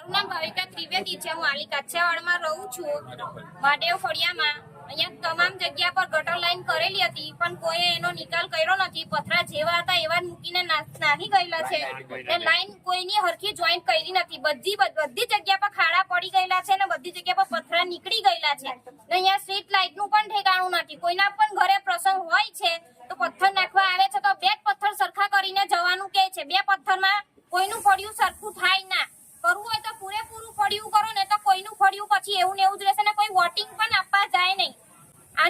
મારું નામ ભાવિકા ત્રિવેદી છે. હું આલી કાછિયાવાડમાં રહું છું. મહાદેવ ફળિયામાં. અહીંયા તમામ જગ્યા પર ગટર લાઈન કરેલી હતી, પણ કોઈએ એનો નિકાલ કર્યો નથી. પથરા જેવા હતા એવા મૂકીને ના- નાખી ગયેલા છે. એ લાઈન કોઈની હરખી જોઈન્ટ કરી નથી. બધી બધી જગ્યા પર ખાડા પડી ગયેલા છે ને બધી જગ્યા પર પથરા નીકળી ગયેલા છે ને અહીંયા સ્ટ્રીટ લાઇટનું પણ ઠેકાણું નથી કોઈના પણ ઘરે પ્રસંગ હોય છે તો પથ્થર નાખવા આવે છે તો બે જ પથ્થર સરખા કરીને જવાનું કે છે બે પથ્થરમાં કોઈનું ફળિયું સરખું થાય ના કરવું હોય તો પૂરેપૂરું ફળિયું કરો ને તો કોઈનું ફળિયું પછી એવું ને એવું જ રહેશે ને કોઈ વોટિંગ પણ આપવા જાય નહીં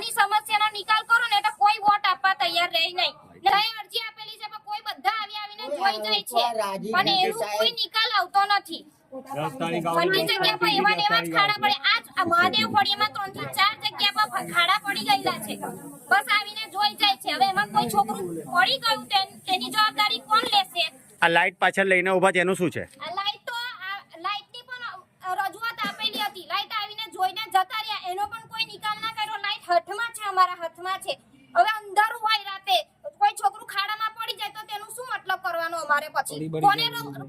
આની સમસ્યાનો નિકાલ કરો ને તો કોઈ વોટ આપવા તૈયાર રહે નહીં. ને અરજી આપેલી છે પણ કોઈ બધા આવી આવીને જોઈ જાય છે. પણ એનો કોઈ નિકાલ આવતો નથી. ઘણી જગ્યા પર એવા ને એવા જ ખાડા પડે. આજ મહાદેવ ફળિયામાં ત્રણથી ચાર જગ્યા પર ખાડા પડી ગયેલા છે. બસ આવીને જોઈ જાય છે. હવે એમાં કોઈ છોકરું પડી ગયું તેની જવાબદારી કોણ લેશે? આ લાઈટ પાછળ લઈને ઊભા છે એનું શું છે આ લાઈટ તો આ લાઈટની પણ અ, રજૂઆત આપેલી હતી લાઈટ આવીને જોઈને જતા રહ્યા એનો પણ કોઈ નિકાલ ના હાથમાં છે અમારા હાથમાં છે. હવે અંધારું હોય રાતે કોઈ છોકરું ખાડામાં પડી જાય તો તેનું શું મતલબ કરવાનો અમારે પછી? કોને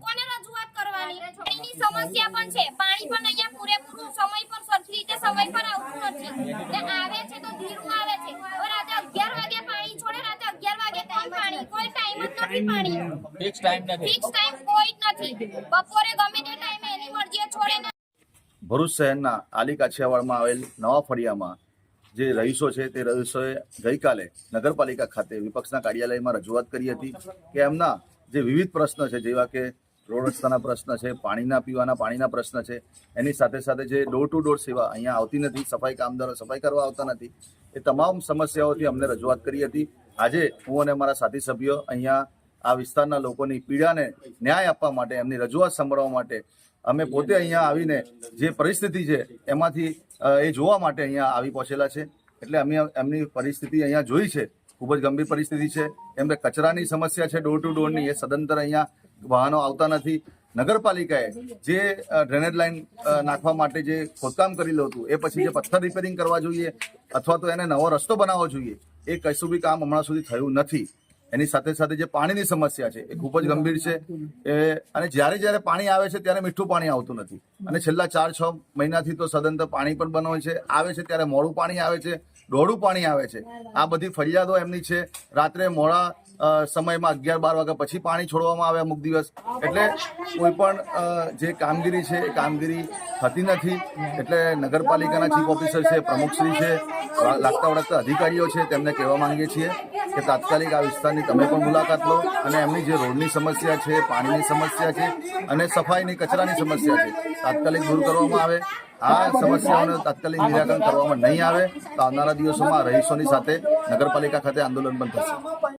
કોને રજૂઆત કરવાની? પાણીની સમસ્યા પણ છે. પાણી પણ અહીંયા પૂરેપૂરું સમય પર સરખી રીતે સમય પર આવતું નથી. ને આવે છે તો ધીરું આવે છે. હવે રાતે અગિયાર વાગે પાણી છોડે રાતે અગિયાર વાગે કોણ પાણી કોઈ ટાઈમ જ નથી પાણી. ફિક્સ ટાઈમ નથી. ફિક્સ ટાઈમ કોઈ જ નથી. બપોરે ગમે તે ટાઈમે એની મરજીએ છોડે ને ભરૂચ શહેરના આલી કાછિયાવાડમાં આવેલ નવા ફળિયામાં જે રહીશો છે તે રહીશોએ ગઈકાલે નગરપાલિકા ખાતે વિપક્ષના કાર્યાલયમાં રજૂઆત કરી હતી કે એમના જે વિવિધ પ્રશ્ન છે, જેવા કે રોડ રસ્તાના પ્રશ્ન છે, પાણીના પીવાના પાણીના પ્રશ્ન છે, એની સાથે સાથે જે ડોર ટુ ડોર સેવા અહીંયા આવતી નથી, સફાઈ કામદારો સફાઈ કરવા આવતા નથી, એ તમામ સમસ્યાઓથી અમને રજૂઆત કરી હતી. આજે હું અને મારા સાથી સભ્યો અહીંયા આ વિસ્તારના લોકોની પીડાને ન્યાય આપવા માટે, એમની રજૂઆત સાંભળવા માટે અમે પોતે અહીંયા આવીને જે પરિસ્થિતિ છે, એમાંથી એ જોવા માટે અહીંયા આવી પહોંચેલા છે. એટલે અમે એમની પરિસ્થિતિ અહીંયા જોઈ છે. ખૂબ જ ગંભીર પરિસ્થિતિ છે. એમને કચરાની સમસ્યા છે ડોર ટુ ડોરની એ સદંતર અહીંયા વાહનો આવતા નથી. નગરપાલિકાએ જે ડ્રેનેજ લાઇન નાખવા માટે જે ખોદકામ કરેલું હતું, એ પછી જે પથ્થર રિપેરિંગ કરવા જોઈએ, અથવા તો એને નવો રસ્તો બનાવવો જોઈએ, એ કશું બી કામ હમણાં સુધી થયું નથી. એની સાથે સાથે જે પાણીની સમસ્યા છે એ ખૂબ જ ગંભીર છે. એ અને જ્યારે જ્યારે પાણી આવે છે ત્યારે મીઠું પાણી આવતું નથી. અને છેલ્લા ચાર છ મહિનાથી તો સદંતર પાણી પણ બનો છે. આવે છે ત્યારે મોડું પાણી આવે છે દોડું પાણી આવે છે. આ બધી ફરિયાદો એમની છે. રાત્રે મોડા સમયમાં અગિયાર બાર વાગ્યા પછી પાણી છોડવામાં આવે અમુક દિવસ. એટલે કોઈ પણ જે કામગીરી છે એ કામગીરી થતી નથી. એટલે નગરપાલિકાના ચીફ ઓફિસર છે, પ્રમુખશ્રી છે લાગતા વળગતા અધિકારીઓ છે, તેમને કહેવા માંગીએ છીએ કે તાત્કાલિક આ વિસ્તારની તમે પણ મુલાકાત લો અને એમની જે રોડની સમસ્યા છે, પાણીની સમસ્યા છે અને સફાઈની, કચરાની સમસ્યા છે, તાત્કાલિક દૂર કરવામાં આવે. આ સમસ્યાઓનું તાત્કાલિક નિરાકરણ કરવામાં નહીં આવે. તો આવનારા દિવસોમાં રહીશોની સાથે નગરપાલિકા ખાતે આંદોલન પણ થશે.